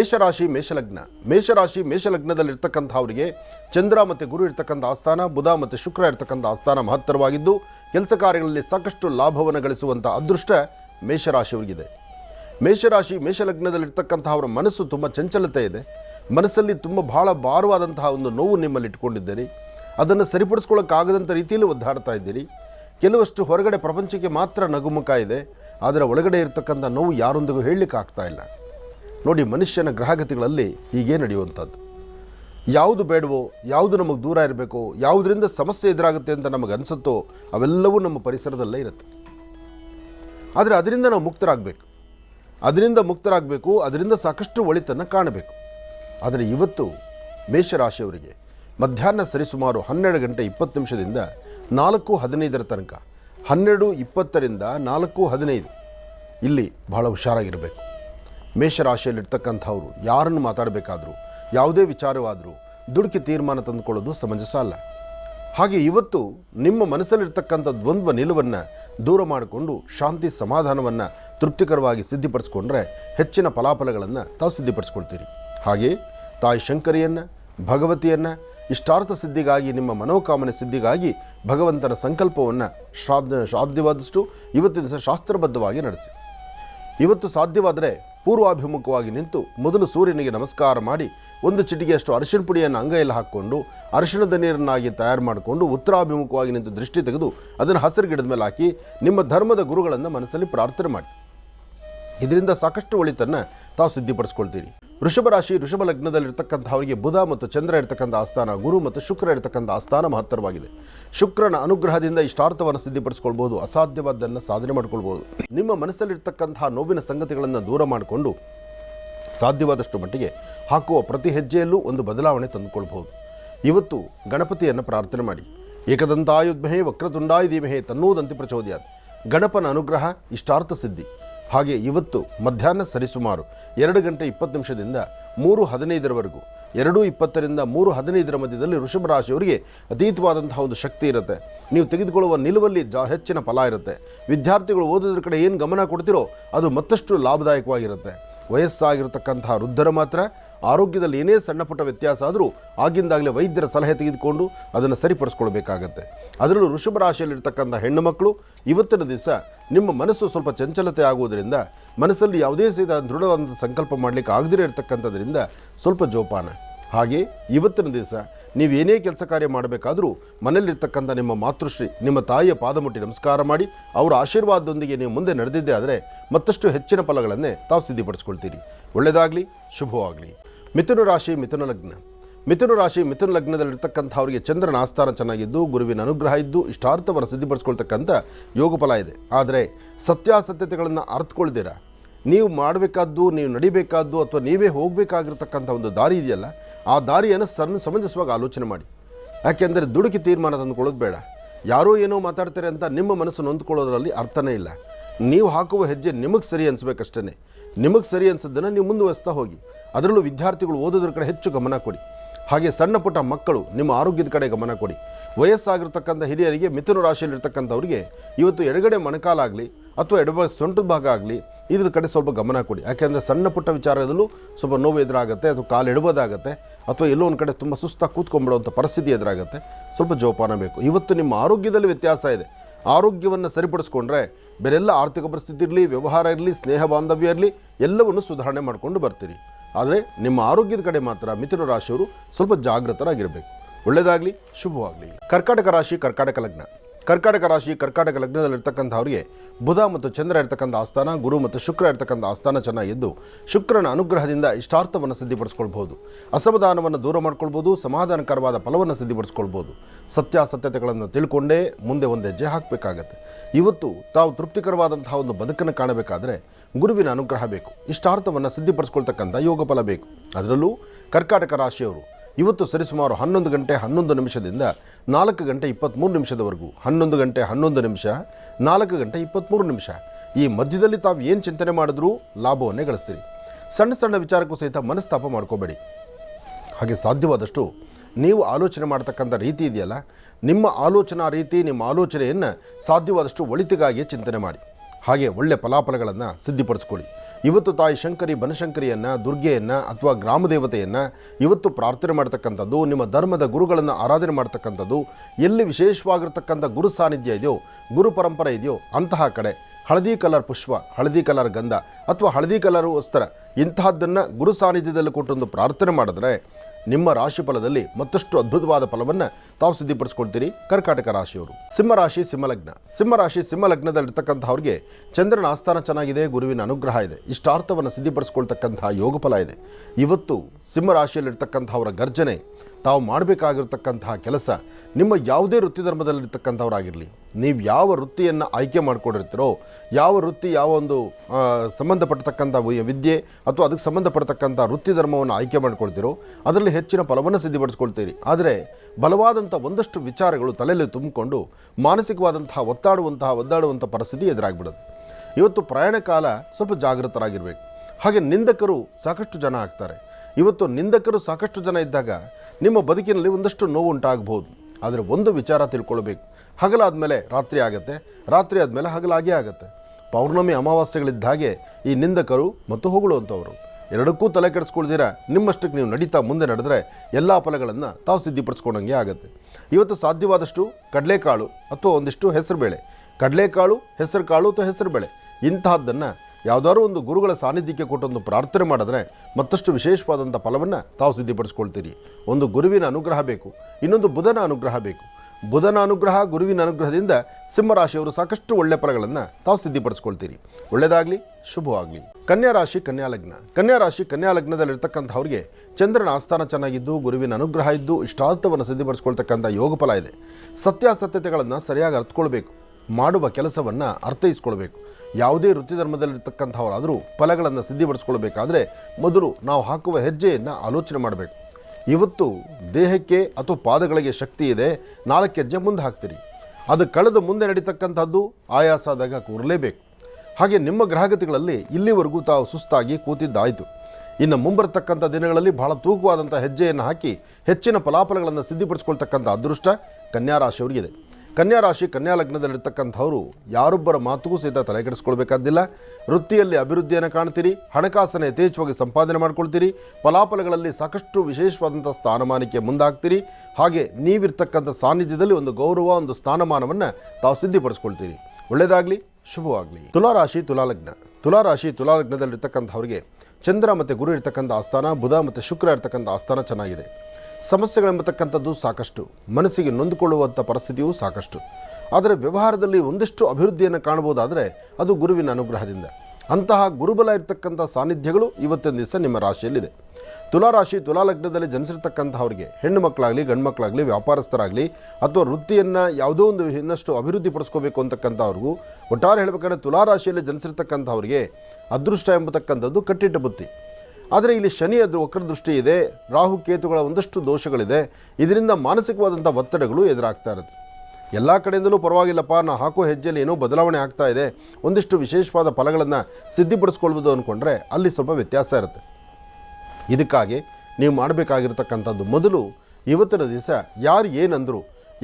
ಮೇಷರಾಶಿ, ಮೇಷಲಗ್ನ. ಮೇಷರಾಶಿ, ಮೇಷಲಗ್ನದಲ್ಲಿರ್ತಕ್ಕಂಥವರಿಗೆ ಚಂದ್ರ ಮತ್ತು ಗುರು ಇರ್ತಕ್ಕಂಥ ಆಸ್ಥಾನ, ಬುಧ ಮತ್ತು ಶುಕ್ರ ಇರ್ತಕ್ಕಂಥ ಆಸ್ಥಾನ ಮಹತ್ತರವಾಗಿದ್ದು, ಕೆಲಸ ಕಾರ್ಯಗಳಲ್ಲಿ ಸಾಕಷ್ಟು ಲಾಭವನ್ನು ಗಳಿಸುವಂಥ ಅದೃಷ್ಟ ಮೇಷರಾಶಿಯವರಿಗಿದೆ. ಮೇಷರಾಶಿ, ಮೇಷಲಗ್ನದಲ್ಲಿರ್ತಕ್ಕಂಥವರ ಮನಸ್ಸು ತುಂಬ ಚಂಚಲತೆ ಇದೆ. ಮನಸ್ಸಲ್ಲಿ ತುಂಬ ಬಹಳ ಭಾರವಾದಂತಹ ಒಂದು ನೋವು ನಿಮ್ಮಲ್ಲಿ ಇಟ್ಕೊಂಡಿದ್ದೀರಿ ಅದನ್ನು ಸರಿಪಡಿಸ್ಕೊಳ್ಳೋಕ್ಕಾಗದಂಥ ರೀತಿಯಲ್ಲಿ ಒದ್ದಾಡ್ತಾ ಇದ್ದೀರಿ. ಕೆಲವಷ್ಟು ಹೊರಗಡೆ ಪ್ರಪಂಚಕ್ಕೆ ಮಾತ್ರ ನಗುಮುಖ ಇದೆ. ಆದರೆ ಒಳಗಡೆ ಇರತಕ್ಕಂಥ ನೋವು ಯಾರೊಂದಿಗೂ ಹೇಳಲಿಕ್ಕೆ ಆಗ್ತಾ ಇಲ್ಲ. ನೋಡಿ ಮನುಷ್ಯನ ಗ್ರಹಗತಿಗಳಲ್ಲಿ ಹೀಗೆ ನಡೆಯುವಂಥದ್ದು. ಯಾವುದು ಬೇಡವೋ, ಯಾವುದು ನಮಗೆ ದೂರ ಇರಬೇಕೋ, ಯಾವುದರಿಂದ ಸಮಸ್ಯೆ ಎದುರಾಗುತ್ತೆ ಅಂತ ನಮಗೆ ಅನಿಸುತ್ತೋ, ಅವೆಲ್ಲವೂ ನಮ್ಮ ಪರಿಸರದಲ್ಲೇ ಇರುತ್ತೆ. ಆದರೆ ಅದರಿಂದ ನಾವು ಮುಕ್ತರಾಗಬೇಕು. ಅದರಿಂದ ಮುಕ್ತರಾಗಬೇಕು, ಅದರಿಂದ ಸಾಕಷ್ಟು ಒಳಿತನ್ನು ಕಾಣಬೇಕು. ಆದರೆ ಇವತ್ತು ಮೇಷರಾಶಿಯವರಿಗೆ ಮಧ್ಯಾಹ್ನ ಸರಿಸುಮಾರು ಹನ್ನೆರಡು ಗಂಟೆ ಇಪ್ಪತ್ತು ನಿಮಿಷದಿಂದ ನಾಲ್ಕು ಹದಿನೈದರ ತನಕ, ಹನ್ನೆರಡು ಇಪ್ಪತ್ತರಿಂದ ನಾಲ್ಕು ಹದಿನೈದು. ಇಲ್ಲಿ ಬಹಳ ಹುಷಾರಾಗಿರಬೇಕು. ಮೇಷರಾಶಿಯಲ್ಲಿರ್ತಕ್ಕಂಥವ್ರು, ಯಾರನ್ನು ಮಾತಾಡಬೇಕಾದ್ರೂ, ಯಾವುದೇ ವಿಚಾರವಾದರೂ ದುಡುಕಿ ತೀರ್ಮಾನ ತಂದುಕೊಳ್ಳೋದು ಸಮಂಜಸ ಅಲ್ಲ. ಹಾಗೆ ಇವತ್ತು ನಿಮ್ಮ ಮನಸ್ಸಲ್ಲಿರ್ತಕ್ಕಂಥ ದ್ವಂದ್ವ ನಿಲುವನ್ನು ದೂರ ಮಾಡಿಕೊಂಡು ಶಾಂತಿ ಸಮಾಧಾನವನ್ನು ತೃಪ್ತಿಕರವಾಗಿ ಸಿದ್ಧಿಪಡಿಸ್ಕೊಂಡ್ರೆ ಹೆಚ್ಚಿನ ಫಲಾಫಲಗಳನ್ನು ತಾವು ಸಿದ್ಧಿಪಡಿಸ್ಕೊಳ್ತೀರಿ. ಹಾಗೆ ತಾಯಿ ಶಂಕರಿಯನ್ನು, ಭಗವತಿಯನ್ನು, ಇಷ್ಟಾರ್ಥ ಸಿದ್ಧಿಗಾಗಿ, ನಿಮ್ಮ ಮನೋಕಾಮನೆ ಸಿದ್ಧಿಗಾಗಿ ಭಗವಂತನ ಸಂಕಲ್ಪವನ್ನು ಶ್ರಾದ್ದ ಸಾಧ್ಯವಾದಷ್ಟು ಇವತ್ತಿನ ಶಾಸ್ತ್ರಬದ್ಧವಾಗಿ ನಡೆಸಿ. ಇವತ್ತು ಸಾಧ್ಯವಾದರೆ ಪೂರ್ವಾಭಿಮುಖವಾಗಿ ನಿಂತು ಮೊದಲು ಸೂರ್ಯನಿಗೆ ನಮಸ್ಕಾರ ಮಾಡಿ ಒಂದು ಚಿಟಿಗೆಯಷ್ಟು ಅರಿಶಿಣ ಪುಡಿಯನ್ನು ಅಂಗೈಯಲ್ಲಿ ಹಾಕ್ಕೊಂಡು ಅರಿಶಿಣದ ನೀರನ್ನಾಗಿ ತಯಾರು ಮಾಡಿಕೊಂಡು ಉತ್ತರಾಭಿಮುಖವಾಗಿ ನಿಂತು ದೃಷ್ಟಿ ತೆಗೆದು ಅದನ್ನು ಹಸಿರು ಗಿಡದ ಮೇಲೆ ಹಾಕಿ ನಿಮ್ಮ ಧರ್ಮದ ಗುರುಗಳನ್ನು ಮನಸ್ಸಲ್ಲಿ ಪ್ರಾರ್ಥನೆ ಮಾಡಿ. ಇದರಿಂದ ಸಾಕಷ್ಟು ಒಳಿತನ್ನು ತಾವು ಸಿದ್ಧಿಪಡಿಸ್ಕೊಳ್ತೀರಿ. ವೃಷಭ ರಾಶಿ, ವೃಷಭ ಲಗ್ನದಲ್ಲಿರ್ತಕ್ಕಂಥವರಿಗೆ ಬುಧ ಮತ್ತು ಚಂದ್ರ ಇರ್ತಕ್ಕಂಥ ಆಸ್ಥಾನ, ಗುರು ಮತ್ತು ಶುಕ್ರ ಇರ್ತಕ್ಕಂಥ ಆಸ್ಥಾನ ಮಹತ್ತರವಾಗಿದೆ. ಶುಕ್ರನ ಅನುಗ್ರಹದಿಂದ ಇಷ್ಟಾರ್ಥವನ್ನು ಸಿದ್ಧಿಪಡಿಸ್ಕೊಳ್ಬೋದು ಅಸಾಧ್ಯವಾದ್ದನ್ನು ಸಾಧನೆ ಮಾಡ್ಕೊಳ್ಬೋದು ನಿಮ್ಮ ಮನಸ್ಸಲ್ಲಿರ್ತಕ್ಕಂತಹ ನೋವಿನ ಸಂಗತಿಗಳನ್ನು ದೂರ ಮಾಡಿಕೊಂಡು ಸಾಧ್ಯವಾದಷ್ಟು ಮಟ್ಟಿಗೆ ಹಾಕುವ ಪ್ರತಿ ಹೆಜ್ಜೆಯಲ್ಲೂ ಒಂದು ಬದಲಾವಣೆ ತಂದುಕೊಳ್ಬಹುದು. ಇವತ್ತು ಗಣಪತಿಯನ್ನು ಪ್ರಾರ್ಥನೆ ಮಾಡಿ. ಏಕದಂತಾಯುದ್ಮೆಹೇ ವಕ್ರತುಂಡಾಯ ಧೀಮಹೇ ತನ್ನೂದಂತಿ ಗಣಪನ ಅನುಗ್ರಹ, ಇಷ್ಟಾರ್ಥ ಸಿದ್ಧಿ. ಹಾಗೆ ಇವತ್ತು ಮಧ್ಯಾಹ್ನ ಸರಿಸುಮಾರು ಎರಡು ಗಂಟೆ ಇಪ್ಪತ್ತು ನಿಮಿಷದಿಂದ ಮೂರು ಹದಿನೈದರವರೆಗೂ, ಎರಡು ಇಪ್ಪತ್ತರಿಂದ ಮೂರು ಹದಿನೈದರ ಮಧ್ಯದಲ್ಲಿ ವೃಷಭ ರಾಶಿಯವರಿಗೆ ಅತೀತವಾದಂತಹ ಒಂದು ಶಕ್ತಿ ಇರುತ್ತೆ. ನೀವು ತೆಗೆದುಕೊಳ್ಳುವ ನಿಲುವಲ್ಲಿ ಜಾ ಹೆಚ್ಚಿನ ಫಲ ಇರುತ್ತೆ. ವಿದ್ಯಾರ್ಥಿಗಳು ಓದೋದ್ರ ಕಡೆ ಏನು ಗಮನ ಕೊಡ್ತಿರೋ ಅದು ಮತ್ತಷ್ಟು ಲಾಭದಾಯಕವಾಗಿರುತ್ತೆ. ವಯಸ್ಸಾಗಿರ್ತಕ್ಕಂತಹ ವೃದ್ಧರು ಮಾತ್ರ ಆರೋಗ್ಯದಲ್ಲಿ ಏನೇ ಸಣ್ಣ ಪುಟ್ಟ ವ್ಯತ್ಯಾಸ ಆದರೂ ಆಗಿಂದಾಗಲೇ ವೈದ್ಯರ ಸಲಹೆ ತೆಗೆದುಕೊಂಡು ಅದನ್ನು ಸರಿಪಡಿಸ್ಕೊಳ್ಬೇಕಾಗತ್ತೆ. ಅದರಲ್ಲೂ ವೃಷಭ ರಾಶಿಯಲ್ಲಿರ್ತಕ್ಕಂಥ ಹೆಣ್ಣು ಮಕ್ಕಳು, ಇವತ್ತಿನ ದಿವಸ ನಿಮ್ಮ ಮನಸ್ಸು ಸ್ವಲ್ಪ ಚಂಚಲತೆ ಆಗುವುದರಿಂದ, ಮನಸ್ಸಲ್ಲಿ ಯಾವುದೇ ಸಹಿತ ದೃಢವಾದ ಸಂಕಲ್ಪ ಮಾಡಲಿಕ್ಕೆ ಆಗದಿರೇ ಇರತಕ್ಕಂಥದ್ರಿಂದ ಸ್ವಲ್ಪ ಜೋಪಾನ. ಹಾಗೆ ಇವತ್ತಿನ ದಿವಸ ನೀವೇನೇ ಕೆಲಸ ಕಾರ್ಯ ಮಾಡಬೇಕಾದರೂ ಮನೆಯಲ್ಲಿರ್ತಕ್ಕಂಥ ನಿಮ್ಮ ಮಾತೃಶ್ರೀ, ನಿಮ್ಮ ತಾಯಿಯ ಪಾದ ಮುಟ್ಟಿ ನಮಸ್ಕಾರ ಮಾಡಿ, ಅವರ ಆಶೀರ್ವಾದದೊಂದಿಗೆ ನೀವು ಮುಂದೆ ನಡೆದಿದ್ದೇ ಆದರೆ ಮತ್ತಷ್ಟು ಹೆಚ್ಚಿನ ಫಲಗಳನ್ನೇ ತಾವು ಸಿದ್ಧಿಪಡಿಸ್ಕೊಳ್ತೀರಿ. ಒಳ್ಳೆಯದಾಗಲಿ, ಶುಭವಾಗಲಿ. ಮಿಥುನ ರಾಶಿ, ಮಿಥುನ ಲಗ್ನ. ಮಿಥುನ ರಾಶಿ, ಮಿಥುನ ಲಗ್ನದಲ್ಲಿರ್ತಕ್ಕಂಥವರಿಗೆ ಚಂದ್ರನ ಆಸ್ಥಾನ ಚೆನ್ನಾಗಿದ್ದು, ಗುರುವಿನ ಅನುಗ್ರಹ ಇದ್ದು, ಇಷ್ಟಾರ್ಥವನ್ನು ಸಿದ್ಧಿಪಡಿಸ್ಕೊಳ್ತಕ್ಕಂಥ ಯೋಗ ಫಲ ಇದೆ. ಆದರೆ ಸತ್ಯಾಸತ್ಯತೆಗಳನ್ನು ಅರ್ಥಕೊಳ್ದಿರ ನೀವು ಮಾಡಬೇಕಾದ್ದು, ನೀವು ನಡಿಬೇಕಾದ್ದು ಅಥವಾ ನೀವೇ ಹೋಗಬೇಕಾಗಿರ್ತಕ್ಕಂಥ ಒಂದು ದಾರಿ ಇದೆಯಲ್ಲ, ಆ ದಾರಿಯನ್ನು ಸಣ್ಣ ಸಮಂಜಸವಾಗಿ ಆಲೋಚನೆ ಮಾಡಿ. ಯಾಕೆಂದರೆ ದುಡುಕಿ ತೀರ್ಮಾನ ತಂದುಕೊಳ್ಳೋದು ಬೇಡ. ಯಾರೋ ಏನೋ ಮಾತಾಡ್ತಾರೆ ಅಂತ ನಿಮ್ಮ ಮನಸ್ಸು ನೊಂದ್ಕೊಳ್ಳೋದ್ರಲ್ಲಿ ಅರ್ಥನೇ ಇಲ್ಲ. ನೀವು ಹಾಕುವ ಹೆಜ್ಜೆ ನಿಮಗೆ ಸರಿ ಅನಿಸ್ಬೇಕಷ್ಟೇ ನಿಮಗೆ ಸರಿ ಅನಿಸೋದನ್ನು ನೀವು ಮುಂದುವರಿಸ್ತಾ ಹೋಗಿ. ಅದರಲ್ಲೂ ವಿದ್ಯಾರ್ಥಿಗಳು ಓದೋದ್ರ ಕಡೆ ಹೆಚ್ಚು ಗಮನ ಕೊಡಿ. ಹಾಗೆ ಸಣ್ಣ ಪುಟ್ಟ ಮಕ್ಕಳು ನಿಮ್ಮ ಆರೋಗ್ಯದ ಕಡೆ ಗಮನ ಕೊಡಿ. ವಯಸ್ಸಾಗಿರ್ತಕ್ಕಂಥ ಹಿರಿಯರಿಗೆ ಮಿಥುನ ರಾಶಿಯಲ್ಲಿರ್ತಕ್ಕಂಥವ್ರಿಗೆ ಇವತ್ತು ಎಡಗಡೆ ಮೊಣಕಾಲಾಗಲಿ ಅಥವಾ ಎಡಭಾಗ ಸೊಂಟದ ಭಾಗ ಆಗಲಿ, ಇದ್ರ ಕಡೆ ಸ್ವಲ್ಪ ಗಮನ ಕೊಡಿ. ಯಾಕೆಂದರೆ ಸಣ್ಣ ಪುಟ್ಟ ವಿಚಾರದಲ್ಲೂ ಸ್ವಲ್ಪ ನೋವು ಎದುರಾಗುತ್ತೆ ಅಥವಾ ಕಾಲು ಎಡಬೋದಾಗುತ್ತೆ ಅಥವಾ ಎಲ್ಲೋ ಒಂದು ಕಡೆ ತುಂಬ ಸುಸ್ತಾಗಿ ಕೂತ್ಕೊಂಡ್ಬಿಡುವಂಥ ಪರಿಸ್ಥಿತಿ ಎದುರಾಗುತ್ತೆ. ಸ್ವಲ್ಪ ಜೋಪಾನ ಬೇಕು. ಇವತ್ತು ನಿಮ್ಮ ಆರೋಗ್ಯದಲ್ಲಿ ವ್ಯತ್ಯಾಸ ಇದೆ. ಆರೋಗ್ಯವನ್ನು ಸರಿಪಡಿಸ್ಕೊಂಡ್ರೆ ಬೇರೆಲ್ಲ ಆರ್ಥಿಕ ಪರಿಸ್ಥಿತಿ ಇರಲಿ, ವ್ಯವಹಾರ ಇರಲಿ, ಸ್ನೇಹ ಬಾಂಧವ್ಯ ಇರಲಿ, ಎಲ್ಲವನ್ನು ಸುಧಾರಣೆ ಮಾಡಿಕೊಂಡು ಬರ್ತೀರಿ. ಆದರೆ ನಿಮ್ಮ ಆರೋಗ್ಯದ ಕಡೆ ಮಾತ್ರ ಮಿಥುನ ರಾಶಿಯವರು ಸ್ವಲ್ಪ ಜಾಗೃತರಾಗಿರಬೇಕು ಒಳ್ಳೆಯದಾಗಲಿ ಶುಭವಾಗಲಿ. ಕರ್ಕಾಟಕ ರಾಶಿ ಕರ್ಕಾಟಕ ಲಗ್ನ. ಕರ್ಕಾಟಕ ರಾಶಿ, ಕರ್ಕಾಟಕ ಲಗ್ನದಲ್ಲಿರ್ತಕ್ಕಂಥವ್ರಿಗೆ ಬುಧ ಮತ್ತು ಚಂದ್ರ ಇರ್ತಕ್ಕಂಥ ಆಸ್ಥಾನ, ಗುರು ಮತ್ತು ಶುಕ್ರ ಇರ್ತಕ್ಕಂಥ ಆಸ್ಥಾನ ಚೆನ್ನಾಗಿದ್ದು ಶುಕ್ರನ ಅನುಗ್ರಹದಿಂದ ಇಷ್ಟಾರ್ಥವನ್ನು ಸಿದ್ಧಿಪಡಿಸ್ಕೊಳ್ಬೋದು ಅಸಮಾಧಾನವನ್ನು ದೂರ ಮಾಡ್ಕೊಳ್ಬೋದು ಸಮಾಧಾನಕರವಾದ ಫಲವನ್ನು ಸಿದ್ಧಿಪಡಿಸ್ಕೊಳ್ಬೋದು ಸತ್ಯಾಸತ್ಯತೆಗಳನ್ನು ತಿಳ್ಕೊಂಡೇ ಮುಂದೆ ಒಂದು ಹೆಜ್ಜೆ ಹಾಕಬೇಕಾಗತ್ತೆ. ಇವತ್ತು ತಾವು ತೃಪ್ತಿಕರವಾದಂತಹ ಒಂದು ಬದುಕನ್ನು ಕಾಣಬೇಕಾದರೆ ಗುರುವಿನ ಅನುಗ್ರಹ ಬೇಕು. ಇಷ್ಟಾರ್ಥವನ್ನು ಸಿದ್ಧಿಪಡಿಸ್ಕೊಳ್ತಕ್ಕಂಥ ಯೋಗ ಫಲ ಬೇಕು. ಅದರಲ್ಲೂ ಕರ್ಕಾಟಕ ರಾಶಿಯವರು ಇವತ್ತು ಸರಿಸುಮಾರು ಹನ್ನೊಂದು ಗಂಟೆ ಹನ್ನೊಂದು ನಿಮಿಷದಿಂದ ನಾಲ್ಕು ಗಂಟೆ ಇಪ್ಪತ್ತ್ಮೂರು ನಿಮಿಷದವರೆಗೂ. ಹನ್ನೊಂದು ಗಂಟೆ ಹನ್ನೊಂದು ನಿಮಿಷ, ನಾಲ್ಕು ಗಂಟೆ ಇಪ್ಪತ್ತ್ಮೂರು ನಿಮಿಷ. ಈ ಮಧ್ಯದಲ್ಲಿ ತಾವು ಏನು ಚಿಂತನೆ ಮಾಡಿದ್ರೂ ಲಾಭವನ್ನೇ ಗಳಿಸ್ತೀರಿ. ಸಣ್ಣ ಸಣ್ಣ ವಿಚಾರಕ್ಕೂ ಸಹಿತ ಮನಸ್ತಾಪ ಮಾಡ್ಕೋಬೇಡಿ. ಹಾಗೆ ಸಾಧ್ಯವಾದಷ್ಟು ನೀವು ಆಲೋಚನೆ ಮಾಡ್ತಕ್ಕಂಥ ರೀತಿ ಇದೆಯಲ್ಲ, ನಿಮ್ಮ ಆಲೋಚನಾ ರೀತಿ, ನಿಮ್ಮ ಆಲೋಚನೆಯನ್ನು ಸಾಧ್ಯವಾದಷ್ಟು ಒಳಿತಿಗಾಗಿಯೇ ಚಿಂತನೆ ಮಾಡಿ. ಹಾಗೆ ಒಳ್ಳೆ ಫಲಾಫಲಗಳನ್ನು ಸಿದ್ಧಿಪಡಿಸ್ಕೊಳ್ಳಿ. ಇವತ್ತು ತಾಯಿ ಶಂಕರಿ ಬನಶಂಕರಿಯನ್ನು, ದುರ್ಗೆಯನ್ನು ಅಥವಾ ಗ್ರಾಮ ದೇವತೆಯನ್ನು ಇವತ್ತು ಪ್ರಾರ್ಥನೆ ಮಾಡ್ತಕ್ಕಂಥದ್ದು, ನಿಮ್ಮ ಧರ್ಮದ ಗುರುಗಳನ್ನು ಆರಾಧನೆ ಮಾಡ್ತಕ್ಕಂಥದ್ದು, ಎಲ್ಲಿ ವಿಶೇಷವಾಗಿರ್ತಕ್ಕಂಥ ಗುರು ಸಾನ್ನಿಧ್ಯ ಇದೆಯೋ, ಗುರು ಪರಂಪರೆ ಇದೆಯೋ ಅಂತಹ ಕಡೆ ಹಳದಿ ಕಲರ್ ಪುಷ್ಪ, ಹಳದಿ ಕಲರ್ ಗಂಧ ಅಥವಾ ಹಳದಿ ಕಲರ್ ವಸ್ತ್ರ ಇಂತಹದ್ದನ್ನು ಗುರು ಸಾನ್ನಿಧ್ಯದಲ್ಲಿ ಕೊಟ್ಟೊಂದು ಪ್ರಾರ್ಥನೆ ಮಾಡಿದ್ರೆ ನಿಮ್ಮ ರಾಶಿ ಫಲದಲ್ಲಿ ಮತ್ತಷ್ಟು ಅದ್ಭುತವಾದ ಫಲವನ್ನು ತಾವು ಸಿದ್ಧಿಪಡಿಸ್ಕೊಳ್ತೀರಿ. ಕರ್ಕಾಟಕ ರಾಶಿಯವರು. ಸಿಂಹರಾಶಿ ಸಿಂಹಲಗ್ನ ಸಿಂಹರಾಶಿ ಸಿಂಹಲಗ್ನದಲ್ಲಿರ್ತಕ್ಕಂಥವ್ರಿಗೆ ಚಂದ್ರನ ಆಸ್ಥಾನ ಚೆನ್ನಾಗಿದೆ, ಗುರುವಿನ ಅನುಗ್ರಹ ಇದೆ. ಇಷ್ಟಾರ್ಥವನ್ನು ಸಿದ್ಧಿಪಡಿಸ್ಕೊಳ್ತಕ್ಕಂತಹ ಯೋಗ ಫಲ ಇದೆ. ಇವತ್ತು ಸಿಂಹರಾಶಿಯಲ್ಲಿರ್ತಕ್ಕಂಥವರ ಗರ್ಜನೆ ತಾವು ಮಾಡಬೇಕಾಗಿರ್ತಕ್ಕಂತಹ ಕೆಲಸ ನಿಮ್ಮ ಯಾವುದೇ ವೃತ್ತಿ ಧರ್ಮದಲ್ಲಿರ್ತಕ್ಕಂಥವರಾಗಿರಲಿ, ನೀವು ಯಾವ ವೃತ್ತಿಯನ್ನು ಆಯ್ಕೆ ಮಾಡಿಕೊಂಡಿರ್ತೀರೋ, ಯಾವ ವೃತ್ತಿ, ಯಾವ ಒಂದು ಸಂಬಂಧಪಟ್ಟತಕ್ಕಂಥ ವಿದ್ಯೆ ಅಥವಾ ಅದಕ್ಕೆ ಸಂಬಂಧಪಡ್ತಕ್ಕಂಥ ವೃತ್ತಿ ಧರ್ಮವನ್ನು ಆಯ್ಕೆ ಮಾಡ್ಕೊಳ್ತೀರೋ, ಅದರಲ್ಲಿ ಹೆಚ್ಚಿನ ಫಲವನ್ನು ಸಿದ್ಧಿಪಡಿಸ್ಕೊಳ್ತೀರಿ. ಆದರೆ ಬಲವಾದಂಥ ಒಂದಷ್ಟು ವಿಚಾರಗಳು ತಲೆಯಲ್ಲಿ ತುಂಬಿಕೊಂಡು ಮಾನಸಿಕವಾದಂತಹ ಒತ್ತಾಡುವಂತಹ, ಒದ್ದಾಡುವಂಥ ಪರಿಸ್ಥಿತಿ ಎದುರಾಗ್ಬಿಡುತ್ತೆ ಇವತ್ತು ಪ್ರಯಾಣ ಕಾಲ ಸ್ವಲ್ಪ ಜಾಗೃತರಾಗಿರಬೇಕು. ಹಾಗೆ ನಿಂದಕರು ಸಾಕಷ್ಟು ಜನ ಆಗ್ತಾರೆ. ಇವತ್ತು ನಿಂದಕರು ಸಾಕಷ್ಟು ಜನ ಇದ್ದಾಗ ನಿಮ್ಮ ಬದುಕಿನಲ್ಲಿ ಒಂದಷ್ಟು ನೋವು ಉಂಟಾಗಬಹುದು ಆದರೆ ಒಂದು ವಿಚಾರ ತಿಳ್ಕೊಳ್ಬೇಕು. ಹಗಲಾದ್ಮೇಲೆ ರಾತ್ರಿ ಆಗುತ್ತೆ. ರಾತ್ರಿ ಆದಮೇಲೆ ಹಗಲಾಗೇ ಆಗುತ್ತೆ. ಪೌರ್ಣಮಿ ಅಮಾವಾಸ್ಯೆಗಳಿದ್ದ ಹಾಗೆ ಈ ನಿಂದಕರು ಮತ್ತು ಹೊಗಳುವಂಥವರು. ಎರಡಕ್ಕೂ ತಲೆ ಕೆಡಿಸ್ಕೊಳ್ದಿರ, ನಿಮ್ಮಷ್ಟಕ್ಕೆ ನೀವು ನಡೀತಾ ಮುಂದೆ ನಡೆದ್ರೆ ಎಲ್ಲ ಫಲಗಳನ್ನು ತಾವು ಸಿದ್ಧಿಪಡಿಸ್ಕೊಂಡಂಗೆ ಆಗುತ್ತೆ. ಇವತ್ತು ಸಾಧ್ಯವಾದಷ್ಟು ಕಡಲೆಕಾಳು ಅಥವಾ ಒಂದಿಷ್ಟು ಹೆಸರುಬೇಳೆ. ಕಡಲೆಕಾಳು, ಹೆಸರುಕಾಳು ಅಥವಾ ಹೆಸರುಬೇಳೆ. ಇಂತಹದ್ದನ್ನು ಯಾವುದಾದ್ರು ಒಂದು ಗುರುಗಳ ಸಾನ್ನಿಧ್ಯಕ್ಕೆ ಕೊಟ್ಟೊಂದು ಪ್ರಾರ್ಥನೆ ಮಾಡಿದ್ರೆ ಮತ್ತಷ್ಟು ವಿಶೇಷವಾದಂಥ ಫಲವನ್ನು ತಾವು ಸಿದ್ಧಪಡಿಸ್ಕೊಳ್ತೀರಿ. ಒಂದು ಗುರುವಿನ ಅನುಗ್ರಹ ಬೇಕು, ಇನ್ನೊಂದು ಬುಧನ ಅನುಗ್ರಹ ಬೇಕು. ಬುಧನ ಅನುಗ್ರಹ, ಗುರುವಿನ ಅನುಗ್ರಹದಿಂದ ಸಿಂಹರಾಶಿಯವರು ಸಾಕಷ್ಟು ಒಳ್ಳೆ ಫಲಗಳನ್ನು ತಾವು ಸಿದ್ಧಿಪಡಿಸ್ಕೊಳ್ತೀರಿ. ಒಳ್ಳೆಯದಾಗಲಿ ಶುಭವಾಗಲಿ. ಕನ್ಯಾ ರಾಶಿ, ಕನ್ಯಾ ಲಗ್ನ. ಕನ್ಯಾ ರಾಶಿ, ಕನ್ಯಾ ಲಗ್ನದಲ್ಲಿರ್ತಕ್ಕಂಥವ್ರಿಗೆ ಚಂದ್ರನ ಆಸ್ಥಾನ ಚೆನ್ನಾಗಿದ್ದು, ಗುರುವಿನ ಅನುಗ್ರಹ ಇದ್ದು, ಇಷ್ಟಾರ್ಥವನ್ನು ಸಿದ್ಧಿಪಡಿಸ್ಕೊಳ್ತಕ್ಕಂಥ ಯೋಗ ಫಲ ಇದೆ. ಸತ್ಯಾಸತ್ಯತೆಗಳನ್ನು ಸರಿಯಾಗಿ ಅರ್ಥಕೊಳ್ಬೇಕು. ಮಾಡುವ ಕೆಲಸವನ್ನು ಅರ್ಥೈಸ್ಕೊಳ್ಬೇಕು. ಯಾವುದೇ ವೃತ್ತಿ ಧರ್ಮದಲ್ಲಿರ್ತಕ್ಕಂಥವರಾದರೂ ಫಲಗಳನ್ನು ಸಿದ್ಧಿಪಡಿಸ್ಕೊಳ್ಬೇಕಾದ್ರೆ ಮೊದಲು ನಾವು ಹಾಕುವ ಹೆಜ್ಜೆಯನ್ನು ಆಲೋಚನೆ ಮಾಡಬೇಕು. ಇವತ್ತು ದೇಹಕ್ಕೆ ಅಥವಾ ಪಾದಗಳಿಗೆ ಶಕ್ತಿ ಇದೆ, ನಾಲ್ಕು ಹೆಜ್ಜೆ ಮುಂದೆ ಹಾಕ್ತೀರಿ. ಅದು ಕಳೆದು ಮುಂದೆ ನಡೀತಕ್ಕಂಥದ್ದು ಆಯಾಸ ಆದಾಗ ಕೂರಲೇಬೇಕು. ಹಾಗೆ ನಿಮ್ಮ ಗ್ರಹಗತಿಗಳಲ್ಲಿ ಇಲ್ಲಿವರೆಗೂ ತಾವು ಸುಸ್ತಾಗಿ ಕೂತಿದ್ದಾಯಿತು. ಇನ್ನು ಮುಂಬರತಕ್ಕಂಥ ದಿನಗಳಲ್ಲಿ ಬಹಳ ತೂಕವಾದಂಥ ಹೆಜ್ಜೆಯನ್ನು ಹಾಕಿ ಹೆಚ್ಚಿನ ಫಲಾಫಲಗಳನ್ನು ಸಿದ್ಧಿಪಡಿಸ್ಕೊಳ್ತಕ್ಕಂಥ ಅದೃಷ್ಟ ಕನ್ಯಾ ರಾಶಿಯವರಿಗಿದೆ ಕನ್ಯಾ ರಾಶಿ, ಕನ್ಯಾ ಲಗ್ನದಲ್ಲಿರ್ತಕ್ಕಂಥವರು ಯಾರೊಬ್ಬರ ಮಾತುಗೂ ಸಹಿತ ತಲೆಕೆಡಿಸ್ಕೊಳ್ಬೇಕಾದ್ದಿಲ್ಲ ವೃತ್ತಿಯಲ್ಲಿ ಅಭಿವೃದ್ಧಿಯನ್ನು ಕಾಣ್ತೀರಿ ಹಣಕಾಸನ್ನು ಯಥೇಚ್ಛವಾಗಿ ಸಂಪಾದನೆ ಮಾಡ್ಕೊಳ್ತೀರಿ, ಫಲಾಫಲಗಳಲ್ಲಿ ಸಾಕಷ್ಟು ವಿಶೇಷವಾದಂಥ ಸ್ಥಾನಮಾನಕ್ಕೆ ಮುಂದಾಗ್ತೀರಿ. ಹಾಗೆ ನೀವಿರ್ತಕ್ಕಂಥ ಸಾನ್ನಿಧ್ಯದಲ್ಲಿ ಒಂದು ಗೌರವ, ಒಂದು ಸ್ಥಾನಮಾನವನ್ನು ತಾವು ಸಿದ್ಧಿಪಡಿಸ್ಕೊಳ್ತೀರಿ. ಒಳ್ಳೆಯದಾಗಲಿ, ಶುಭವಾಗಲಿ. ತುಲಾರಾಶಿ ತುಲಾಲಗ್ನ ತುಲಾರಾಶಿ ತುಲಾಲಗ್ನದಲ್ಲಿರ್ತಕ್ಕಂಥವ್ರಿಗೆ ಚಂದ್ರ ಮತ್ತು ಗುರು ಇರ್ತಕ್ಕಂಥ ಆಸ್ಥಾನ, ಬುಧ ಮತ್ತು ಶುಕ್ರ ಇರ್ತಕ್ಕಂಥ ಆಸ್ಥಾನ ಚೆನ್ನಾಗಿದೆ. ಸಮಸ್ಯೆಗಳೆಂಬತಕ್ಕಂಥದ್ದು ಸಾಕಷ್ಟು. ಮನಸ್ಸಿಗೆ ನೊಂದುಕೊಳ್ಳುವಂಥ ಪರಿಸ್ಥಿತಿಯೂ ಸಾಕಷ್ಟು. ಆದರೆ ವ್ಯವಹಾರದಲ್ಲಿ ಒಂದಿಷ್ಟು ಅಭಿವೃದ್ಧಿಯನ್ನು ಕಾಣಬಹುದಾದರೆ ಅದು ಗುರುವಿನ ಅನುಗ್ರಹದಿಂದ. ಅಂತಹ ಗುರುಬಲ ಇರತಕ್ಕಂಥ ಸಾನ್ನಿಧ್ಯಗಳು ಇವತ್ತಿನ ದಿವಸ ನಿಮ್ಮ ರಾಶಿಯಲ್ಲಿದೆ. ತುಲಾರಾಶಿ ತುಲಾಲಗ್ನದಲ್ಲಿ ಜನಿಸಿರ್ತಕ್ಕಂಥವ್ರಿಗೆ, ಹೆಣ್ಣು ಮಕ್ಕಳಾಗಲಿ, ಗಂಡು ಮಕ್ಕಳಾಗಲಿ, ವ್ಯಾಪಾರಸ್ಥರಾಗಲಿ ಅಥವಾ ವೃತ್ತಿಯನ್ನು ಯಾವುದೋ ಒಂದು ಇನ್ನಷ್ಟು ಅಭಿವೃದ್ಧಿ ಪಡಿಸ್ಕೋಬೇಕು ಅಂತಕ್ಕಂಥವ್ರಿಗೂ, ಒಟ್ಟಾರೆ ಹೇಳಬೇಕಾದ್ರೆ ತುಲಾರಾಶಿಯಲ್ಲಿ ಜನಿಸಿರ್ತಕ್ಕಂಥವ್ರಿಗೆ ಅದೃಷ್ಟ ಎಂಬತಕ್ಕಂಥದ್ದು ಕಟ್ಟಿಟ್ಟ ಬುತ್ತಿ. ಆದರೆ ಇಲ್ಲಿ ಶನಿ ವಕ್ರದೃಷ್ಟಿ ಇದೆ. ರಾಹು ಕೇತುಗಳ ಒಂದಷ್ಟು ದೋಷಗಳಿದೆ. ಇದರಿಂದ ಮಾನಸಿಕವಾದಂಥ ಒತ್ತಡಗಳು ಎದುರಾಗ್ತಾ ಇರುತ್ತೆ. ಎಲ್ಲ ಕಡೆಯಿಂದಲೂ ಪರವಾಗಿಲ್ಲಪ್ಪ, ನಾ ಹಾಕೋ ಹೆಜ್ಜೆಯಲ್ಲಿ ಏನೋ ಬದಲಾವಣೆ ಆಗ್ತಾ ಇದೆ. ಒಂದಿಷ್ಟು ವಿಶೇಷವಾದ ಫಲಗಳನ್ನು ಸಿದ್ಧಿಪಡಿಸ್ಕೊಳ್ಬೋದು ಅಂದ್ಕೊಂಡ್ರೆ ಅಲ್ಲಿ ಸ್ವಲ್ಪ ವ್ಯತ್ಯಾಸ ಇರುತ್ತೆ. ಇದಕ್ಕಾಗಿ ನೀವು ಮಾಡಬೇಕಾಗಿರ್ತಕ್ಕಂಥದ್ದು ಮೊದಲು ಇವತ್ತಿನ ದಿವಸ ಯಾರು ಏನಂದರು,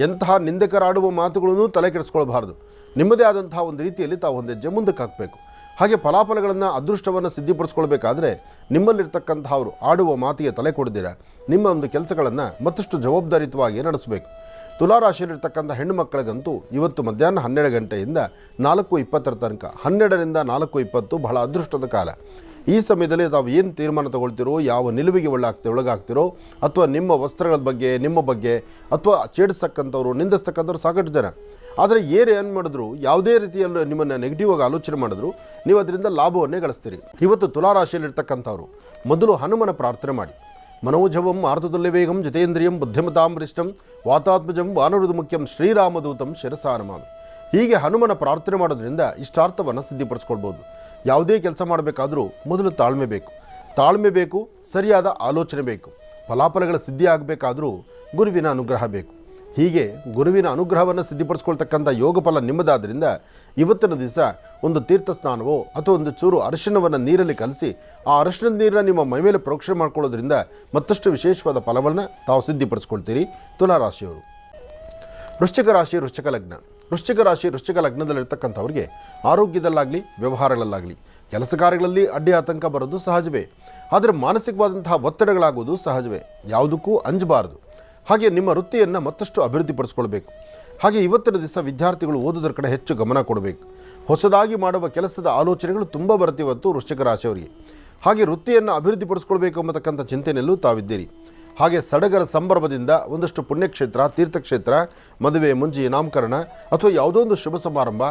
ಎಂತಹ ನಿಂದಕರಾಡುವ ಮಾತುಗಳನ್ನು ತಲೆ ಕೆಡಿಸ್ಕೊಳ್ಬಾರ್ದು ನಿಮ್ಮದೇ ಆದಂತಹ ಒಂದು ರೀತಿಯಲ್ಲಿ ತಾವು ಒಂದು ಹೆಜ್ಜೆ ಮುಂದಕ್ಕೆ ಹಾಕಬೇಕು. ಹಾಗೆ ಫಲಾಫಲಗಳನ್ನು, ಅದೃಷ್ಟವನ್ನು ಸಿದ್ಧಿಪಡಿಸ್ಕೊಳ್ಬೇಕಾದ್ರೆ ನಿಮ್ಮಲ್ಲಿರ್ತಕ್ಕಂಥವ್ರು ಆಡುವ ಮಾತಿಗೆ ತಲೆ ಕೊಡದಿರ ನಿಮ್ಮ ಒಂದು ಕೆಲಸಗಳನ್ನು ಮತ್ತಷ್ಟು ಜವಾಬ್ದಾರಿತವಾಗಿ ನಡೆಸಬೇಕು. ತುಲಾರಾಶಿಯಲ್ಲಿರ್ತಕ್ಕಂಥ ಹೆಣ್ಣು ಮಕ್ಕಳಿಗಂತೂ ಇವತ್ತು ಮಧ್ಯಾಹ್ನ ಹನ್ನೆರಡು ಗಂಟೆಯಿಂದ ನಾಲ್ಕು ಇಪ್ಪತ್ತರ ತನಕ, ಹನ್ನೆರಡರಿಂದ ನಾಲ್ಕು ಇಪ್ಪತ್ತು ಬಹಳ ಅದೃಷ್ಟದ ಕಾಲ. ಈ ಸಮಯದಲ್ಲಿ ತಾವು ಏನು ತೀರ್ಮಾನ ತಗೊಳ್ತಿರೋ, ಯಾವ ನಿಲುವಿಗೆ ಒಳಗಾಗ್ತಿ, ಒಳಗಾಗ್ತಿರೋ, ಅಥವಾ ನಿಮ್ಮ ವಸ್ತ್ರಗಳ ಬಗ್ಗೆ, ನಿಮ್ಮ ಬಗ್ಗೆ, ಅಥವಾ ಛೇಡಿಸ್ತಕ್ಕಂಥವ್ರು ನಿಂದಿಸ್ತಕ್ಕಂಥವ್ರು ಸಾಕಷ್ಟು ಜನ. ಆದರೆ ಏರು ಏನು ಮಾಡಿದ್ರು? ಯಾವುದೇ ರೀತಿಯಲ್ಲಿ ನಿಮ್ಮನ್ನು ನೆಗೆಟಿವ್ ಆಗಿ ಆಲೋಚನೆ ಮಾಡಿದ್ರು, ನೀವು ಅದರಿಂದ ಲಾಭವನ್ನೇ ಗಳಿಸ್ತೀರಿ. ಇವತ್ತು ತುಲಾರಾಶಿಯಲ್ಲಿರ್ತಕ್ಕಂಥವ್ರು ಮೊದಲು ಹನುಮನ ಪ್ರಾರ್ಥನೆ ಮಾಡಿ. ಮನೋಜವಂ ಆರ್ತದಲ್ಲಿ ವೇಗಂ ಜಿತೇಂದ್ರಿಯಂ ಬುದ್ಧಿಮತಾಂ ವಾತಾತ್ಮಜಂ ವಾನರುದು ಮುಖ್ಯಂ ಶ್ರೀರಾಮದೂತಂ ಶಿರಸಾನಮಾಮಿ ಹೀಗೆ ಹನುಮನ ಪ್ರಾರ್ಥನೆ ಮಾಡೋದ್ರಿಂದ ಇಷ್ಟಾರ್ಥವನ್ನು ಸಿದ್ಧಿಪಡಿಸ್ಕೊಳ್ಬೋದು. ಯಾವುದೇ ಕೆಲಸ ಮಾಡಬೇಕಾದರೂ ಮೊದಲು ತಾಳ್ಮೆ ಬೇಕು. ತಾಳ್ಮೆ ಬೇಕು, ಸರಿಯಾದ ಆಲೋಚನೆ ಬೇಕು. ಫಲಾಫಲಗಳ ಸಿದ್ಧಿ ಆಗಬೇಕಾದರೂ ಗುರುವಿನ ಅನುಗ್ರಹ ಬೇಕು. ಹೀಗೆ ಗುರುವಿನ ಅನುಗ್ರಹವನ್ನು ಸಿದ್ಧಿಪಡಿಸ್ಕೊಳ್ತಕ್ಕಂಥ ಯೋಗ ಫಲ ನಿಮ್ಮದಾದ್ದರಿಂದ ಇವತ್ತಿನ ದಿವಸ ಒಂದು ತೀರ್ಥ ಸ್ನಾನವೋ ಅಥವಾ ಒಂದು ಚೂರು ಅರಿಶಿಣವನ್ನು ನೀರಲ್ಲಿ ಕಲಸಿ ಆ ಅರಿಶಿಣದ ನೀರನ್ನು ನಿಮ್ಮ ಮೈ ಮೇಲೆ ಪ್ರೋಕ್ಷಣೆ ಮಾಡ್ಕೊಳ್ಳೋದ್ರಿಂದ ಮತ್ತಷ್ಟು ವಿಶೇಷವಾದ ಫಲವನ್ನು ತಾವು ಸಿದ್ಧಿಪಡಿಸ್ಕೊಳ್ತೀರಿ. ತುಲಾರಾಶಿಯವರು ವೃಶ್ಚಿಕ ರಾಶಿ, ವೃಶ್ಚಿಕ ಲಗ್ನ. ವೃಶ್ಚಿಕ ರಾಶಿ, ವೃಶ್ಚಿಕ ಲಗ್ನದಲ್ಲಿರ್ತಕ್ಕಂಥವ್ರಿಗೆ ಆರೋಗ್ಯದಲ್ಲಾಗಲಿ, ವ್ಯವಹಾರಗಳಲ್ಲಾಗಲಿ, ಕೆಲಸ ಕಾರ್ಯಗಳಲ್ಲಿ ಅಡ್ಡಿ ಆತಂಕ ಬರೋದು ಸಹಜವೇ. ಆದರೆ ಮಾನಸಿಕವಾದಂತಹ ಒತ್ತಡಗಳಾಗುವುದು ಸಹಜವೇ. ಯಾವುದಕ್ಕೂ ಅಂಜಬಾರದು. ಹಾಗೆ ನಿಮ್ಮ ವೃತ್ತಿಯನ್ನು ಮತ್ತಷ್ಟು ಅಭಿವೃದ್ಧಿಪಡಿಸ್ಕೊಳ್ಬೇಕು. ಹಾಗೆ ಇವತ್ತಿನ ದಿವಸ ವಿದ್ಯಾರ್ಥಿಗಳು ಓದೋದ್ರ ಕಡೆ ಹೆಚ್ಚು ಗಮನ ಕೊಡಬೇಕು. ಹೊಸದಾಗಿ ಮಾಡುವ ಕೆಲಸದ ಆಲೋಚನೆಗಳು ತುಂಬ ಬರ್ತಿವತ್ತು ವೃಶ್ಚಿಕ ರಾಶಿಯವರಿಗೆ. ಹಾಗೆ ವೃತ್ತಿಯನ್ನು ಅಭಿವೃದ್ಧಿಪಡಿಸ್ಕೊಳ್ಬೇಕು ಎಂಬತಕ್ಕಂಥ ಚಿಂತನೆಯಲ್ಲೂ ತಾವಿದ್ದೀರಿ. ಹಾಗೆ ಸಡಗರ ಸಂಭ್ರಮದಿಂದ ಒಂದಷ್ಟು ಪುಣ್ಯಕ್ಷೇತ್ರ, ತೀರ್ಥಕ್ಷೇತ್ರ, ಮದುವೆ ಮುಂಜಿ ನಾಮಕರಣ ಅಥವಾ ಯಾವುದೋ ಒಂದು ಶುಭ ಸಮಾರಂಭ.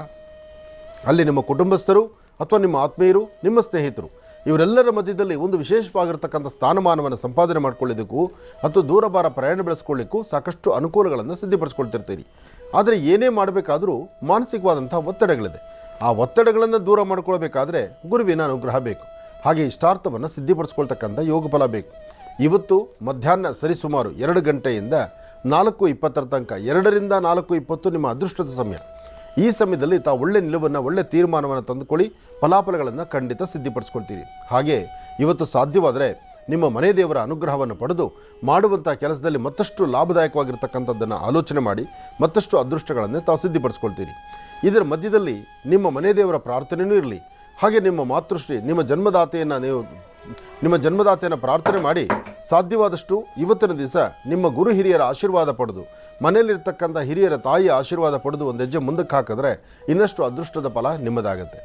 ಅಲ್ಲಿ ನಿಮ್ಮ ಕುಟುಂಬಸ್ಥರು ಅಥವಾ ನಿಮ್ಮ ಆತ್ಮೀಯರು, ನಿಮ್ಮ ಸ್ನೇಹಿತರು ಇವರೆಲ್ಲರ ಮಧ್ಯದಲ್ಲಿ ಒಂದು ವಿಶೇಷವಾಗಿರ್ತಕ್ಕಂಥ ಸ್ಥಾನಮಾನವನ್ನು ಸಂಪಾದನೆ ಮಾಡ್ಕೊಳ್ಳೋದಕ್ಕೂ ಮತ್ತು ದೂರಭಾರ ಪ್ರಯಾಣ ಬೆಳೆಸ್ಕೊಳ್ಳಿಕ್ಕೂ ಸಾಕಷ್ಟು ಅನುಕೂಲಗಳನ್ನು ಸಿದ್ಧಪಡಿಸ್ಕೊಳ್ತಿರ್ತೀರಿ. ಆದರೆ ಏನೇ ಮಾಡಬೇಕಾದರೂ ಮಾನಸಿಕವಾದಂಥ ಒತ್ತಡಗಳಿದೆ. ಆ ಒತ್ತಡಗಳನ್ನು ದೂರ ಮಾಡ್ಕೊಳ್ಬೇಕಾದ್ರೆ ಗುರುವಿನ ಅನುಗ್ರಹ ಬೇಕು. ಹಾಗೆ ಇಷ್ಟಾರ್ಥವನ್ನು ಸಿದ್ಧಿಪಡಿಸ್ಕೊಳ್ತಕ್ಕಂಥ ಯೋಗ ಫಲ ಬೇಕು. ಇವತ್ತು ಮಧ್ಯಾಹ್ನ ಸರಿಸುಮಾರು ಎರಡು ಗಂಟೆಯಿಂದ ನಾಲ್ಕು ಇಪ್ಪತ್ತರ ತನಕ, ಎರಡರಿಂದ ನಾಲ್ಕು ಇಪ್ಪತ್ತು ನಿಮ್ಮ ಅದೃಷ್ಟದ ಸಮಯ. ಈ ಸಮಯದಲ್ಲಿ ತಾವು ಒಳ್ಳೆ ನಿಲುವನ್ನು, ಒಳ್ಳೆ ತೀರ್ಮಾನವನ್ನು ತಂದುಕೊಳ್ಳಿ, ಫಲಾಫಲಗಳನ್ನು ಖಂಡಿತ ಸಿದ್ಧಪಡಿಸ್ಕೊಳ್ತೀರಿ. ಹಾಗೆ ಇವತ್ತು ಸಾಧ್ಯವಾದರೆ ನಿಮ್ಮ ಮನೆ ದೇವರ ಅನುಗ್ರಹವನ್ನು ಪಡೆದು ಮಾಡುವಂಥ ಕೆಲಸದಲ್ಲಿ ಮತ್ತಷ್ಟು ಲಾಭದಾಯಕವಾಗಿರ್ತಕ್ಕಂಥದ್ದನ್ನು ಆಲೋಚನೆ ಮಾಡಿ, ಮತ್ತಷ್ಟು ಅದೃಷ್ಟಗಳನ್ನು ತಾವು ಸಿದ್ಧಪಡಿಸ್ಕೊಳ್ತೀರಿ. ಇದರ ಮಧ್ಯದಲ್ಲಿ ನಿಮ್ಮ ಮನೆ ದೇವರ ಪ್ರಾರ್ಥನೆಯೂ ಇರಲಿ ಹಾಗೆ ನಿಮ್ಮ ಮಾತೃಶ್ರೀ, ನಿಮ್ಮ ಜನ್ಮದಾತೆಯನ್ನು ನೀವು, ನಿಮ್ಮ ಜನ್ಮದಾತೆಯನ್ನು ಪ್ರಾರ್ಥನೆ ಮಾಡಿ ಸಾಧ್ಯವಾದಷ್ಟು ಇವತ್ತಿನ ದಿವಸ ನಿಮ್ಮ ಗುರು ಹಿರಿಯರ ಆಶೀರ್ವಾದ ಪಡೆದು, ಮನೆಯಲ್ಲಿರ್ತಕ್ಕಂಥ ಹಿರಿಯರ ತಾಯಿಯ ಆಶೀರ್ವಾದ ಪಡೆದು ಒಂದು ಹೆಜ್ಜೆ ಮುಂದಕ್ಕೆ ಹಾಕಿದ್ರೆ ಇನ್ನಷ್ಟು ಅದೃಷ್ಟದ ಫಲ ನಿಮ್ಮದಾಗತ್ತೆ.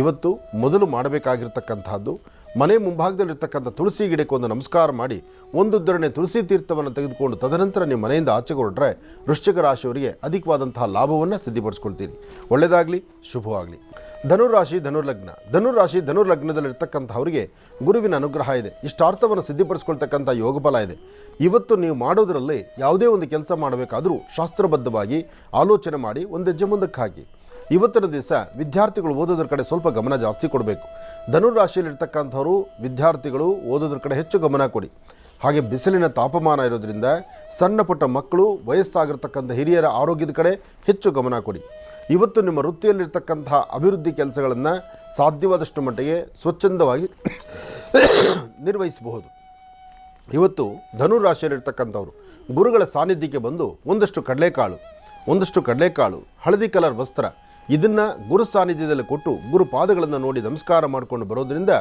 ಇವತ್ತು ಮೊದಲು ಮಾಡಬೇಕಾಗಿರ್ತಕ್ಕಂಥದ್ದು ಮನೆ ಮುಂಭಾಗದಲ್ಲಿರ್ತಕ್ಕಂಥ ತುಳಸಿ ಗಿಡಕ್ಕೆ ಒಂದು ನಮಸ್ಕಾರ ಮಾಡಿ, ಒಂದು ಉದ್ದರಣೆ ತುಳಸಿ ತೀರ್ಥವನ್ನು ತೆಗೆದುಕೊಂಡು ತದನಂತರ ನೀವು ಮನೆಯಿಂದ ಆಚೆ ಹೊರಟ್ರೆ ವೃಶ್ಚಿಕ ರಾಶಿಯವರಿಗೆ ಅಧಿಕವಾದಂತಹ ಲಾಭವನ್ನು ಸಿದ್ಧಿಪಡಿಸ್ಕೊಳ್ತೀರಿ. ಒಳ್ಳೆಯದಾಗಲಿ, ಶುಭವಾಗಲಿ. ಧನುರಾಶಿ ಧನುರ್ಲಗ್ನ. ಧನುರಾಶಿ ಧನುರ್ಲಗ್ನದಲ್ಲಿರ್ತಕ್ಕಂಥವರಿಗೆ ಗುರುವಿನ ಅನುಗ್ರಹ ಇದೆ. ಇಷ್ಟಾರ್ಥವನ್ನು ಸಿದ್ಧಿಪಡಿಸ್ಕೊಳ್ತಕ್ಕಂಥ ಯೋಗಬಲ ಇದೆ. ಇವತ್ತು ನೀವು ಮಾಡೋದರಲ್ಲಿ ಯಾವುದೇ ಒಂದು ಕೆಲಸ ಮಾಡಬೇಕಾದರೂ ಶಾಸ್ತ್ರಬದ್ಧವಾಗಿ ಆಲೋಚನೆ ಮಾಡಿ ಒಂದು ಹೆಜ್ಜೆ ಮುಂದಕ್ಕೆ ಹಾಕಿ ಇವತ್ತಿನ ದಿವಸ ವಿದ್ಯಾರ್ಥಿಗಳು ಓದೋದ್ರ ಕಡೆ ಸ್ವಲ್ಪ ಗಮನ ಜಾಸ್ತಿ ಕೊಡಬೇಕು. ಧನುರಾಶಿಯಲ್ಲಿರ್ತಕ್ಕಂಥವ್ರು ವಿದ್ಯಾರ್ಥಿಗಳು ಓದೋದ್ರ ಕಡೆ ಹೆಚ್ಚು ಗಮನ ಕೊಡಿ. ಹಾಗೆ ಬಿಸಿಲಿನ ತಾಪಮಾನ ಇರೋದ್ರಿಂದ ಸಣ್ಣ ಪುಟ್ಟ ಮಕ್ಕಳು ವಯಸ್ಸಾಗಿರ್ತಕ್ಕಂಥ ಹಿರಿಯರ ಆರೋಗ್ಯದ ಕಡೆ ಹೆಚ್ಚು ಗಮನ ಕೊಡಿ. ಇವತ್ತು ನಿಮ್ಮ ವೃತ್ತಿಯಲ್ಲಿರ್ತಕ್ಕಂಥ ಅಭಿವೃದ್ಧಿ ಕೆಲಸಗಳನ್ನು ಸಾಧ್ಯವಾದಷ್ಟು ಮಟ್ಟಿಗೆ ಸ್ವಚ್ಛಂದವಾಗಿ ನಿರ್ವಹಿಸಬಹುದು. ಇವತ್ತು ಧನುರಾಶಿಯಲ್ಲಿರ್ತಕ್ಕಂಥವ್ರು ಗುರುಗಳ ಸಾನ್ನಿಧ್ಯಕ್ಕೆ ಬಂದು ಒಂದಷ್ಟು ಕಡಲೆಕಾಳು ಒಂದಷ್ಟು ಕಡಲೆಕಾಳು, ಹಳದಿ ಕಲರ್ ವಸ್ತ್ರ ಇದನ್ನು ಗುರು ಸಾನ್ನಿಧ್ಯದಲ್ಲಿ ಕೊಟ್ಟು ಗುರು ಪಾದಗಳನ್ನು ನೋಡಿ ನಮಸ್ಕಾರ ಮಾಡಿಕೊಂಡು ಬರೋದರಿಂದ